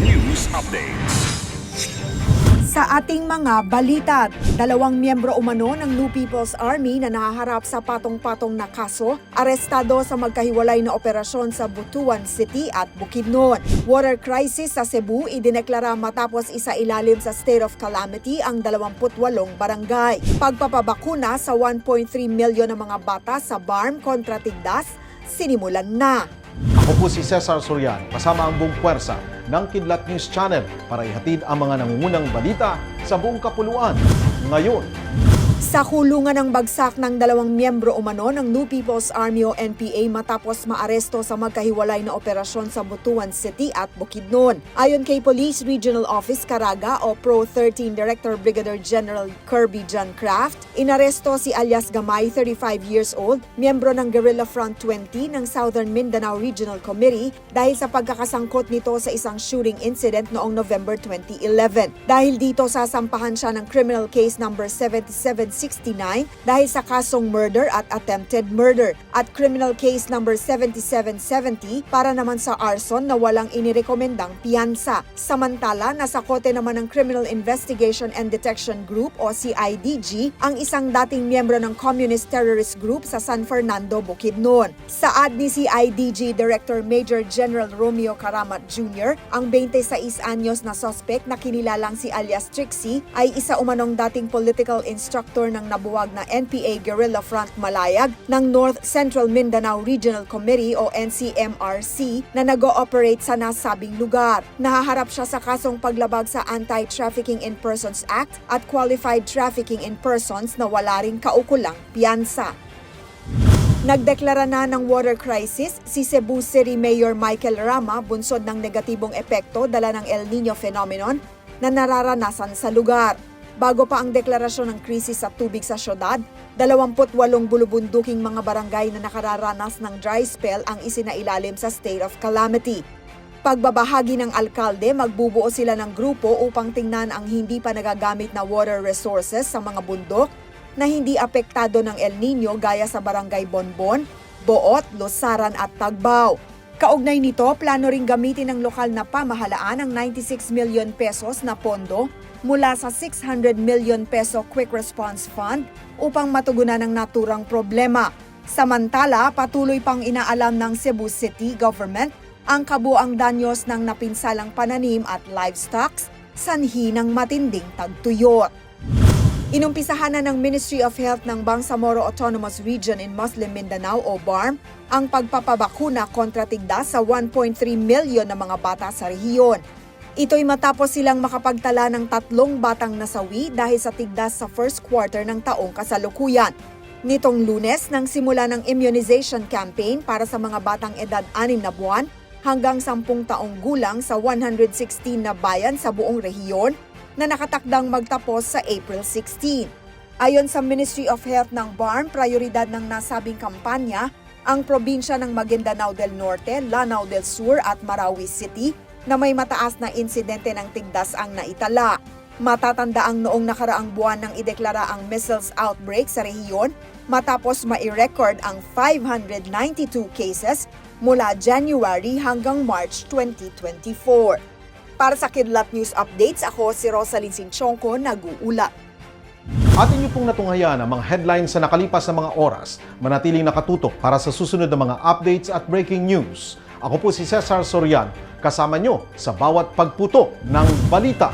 News Updates. Sa ating mga balita, dalawang miyembro umano ng New People's Army na nahaharap sa patong-patong na kaso, arestado sa magkahiwalay na operasyon sa Butuan City at Bukidnon. Water crisis sa Cebu idineklara matapos isa ilalim sa state of calamity ang 28 barangay. Pagpapabakuna sa 1.3 milyon ng mga bata sa BARM kontra Tigdas, sinimulan na. Ako po si Cesar Soriano, kasama ang buong puwersa ng Kidlat News Channel para ihatid ang mga nangungunang balita sa buong kapuluan. Ngayon, Sa kulungan ng bagsak ng dalawang miyembro umano ng New People's Army o NPA matapos maaresto sa magkahiwalay na operasyon sa Butuan City at Bukidnon. Ayon kay Police Regional Office Caraga o Pro 13 Director Brigadier General Kirby John Craft, inaresto si alias Gamay, 35 years old, miyembro ng Guerrilla Front 20 ng Southern Mindanao Regional Committee dahil sa pagkakasangkot nito sa isang shooting incident noong November 2011. Dahil dito sasampahan siya ng criminal case number 7769 dahil sa kasong murder at attempted murder at criminal case number 7770 para naman sa arson na walang inirekomendang piyansa. Samantala, nasa kote naman ng Criminal Investigation and Detection Group o CIDG ang isang dating miyembro ng Communist Terrorist Group sa San Fernando, Bukidnon. Saad ni CIDG Director Major General Romeo Karamat Jr., ang 26 anyos na suspect na kinilalang si alias Trixie ay isa umanong dating political instructor ng nabuwag na NPA Guerrilla Front Malayag ng North Central Mindanao Regional Committee o NCMRC na nag-ooperate sa nasabing lugar. Nahaharap siya sa kasong paglabag sa Anti-Trafficking in Persons Act at Qualified Trafficking in Persons na wala ring kaukulang piyansa. Nagdeklara na ng water crisis si Cebu City Mayor Michael Rama bunsod ng negatibong epekto dala ng El Nino phenomenon na nararanasan sa lugar. Bago pa ang deklarasyon ng krisis sa tubig sa syudad, 28 bulubunduking mga barangay na nakararanas ng dry spell ang isinailalim sa state of calamity. Pagbabahagi ng alkalde, magbubuo sila ng grupo upang tingnan ang hindi pa nagagamit na water resources sa mga bundok na hindi apektado ng El Nino gaya sa Barangay Bonbon, Boot, Losaran at Tagbao. Kaugnay nito, plano ring gamitin ng lokal na pamahalaan ang 96 million pesos na pondo mula sa 600 million peso Quick Response Fund upang matugunan ang naturang problema. Samantala, patuloy pang inaalam ng Cebu City Government ang kabuang danyos ng napinsalang pananim at livestock sanhi ng matinding tagtuyot. Inumpisahan na ng Ministry of Health ng Bangsamoro Autonomous Region in Muslim Mindanao o BARM ang pagpapabakuna kontra tigdas sa 1.3 milyon na mga bata sa rehiyon. Ito'y matapos silang makapagtala ng tatlong batang nasawi dahil sa tigdas sa first quarter ng taong kasalukuyan. Nitong lunes, nang simula ng immunization campaign para sa mga batang edad 6 na buwan hanggang 10 taong gulang sa 116 na bayan sa buong rehiyon na nakatakdang magtapos sa April 16. Ayon sa Ministry of Health ng BARM, prioridad ng nasabing kampanya ang probinsya ng Maguindanao del Norte, Lanao del Sur at Marawi City na may mataas na insidente ng tigdas ang naitala. Matatanda ang noong nakaraang buwan nang ideklara ang measles outbreak sa rehiyon matapos mai-record ang 592 cases mula January hanggang March 2024. Para sa Kidlat News Updates, ako si Rosalyn Sinchonko, nag-uulat. atin niyo pong natunghayan ang mga headlines sa nakalipas na mga oras. Manatiling nakatutok para sa susunod na mga updates at breaking news. Ako po si Cesar Sorian, kasama nyo sa bawat pagputo ng balita.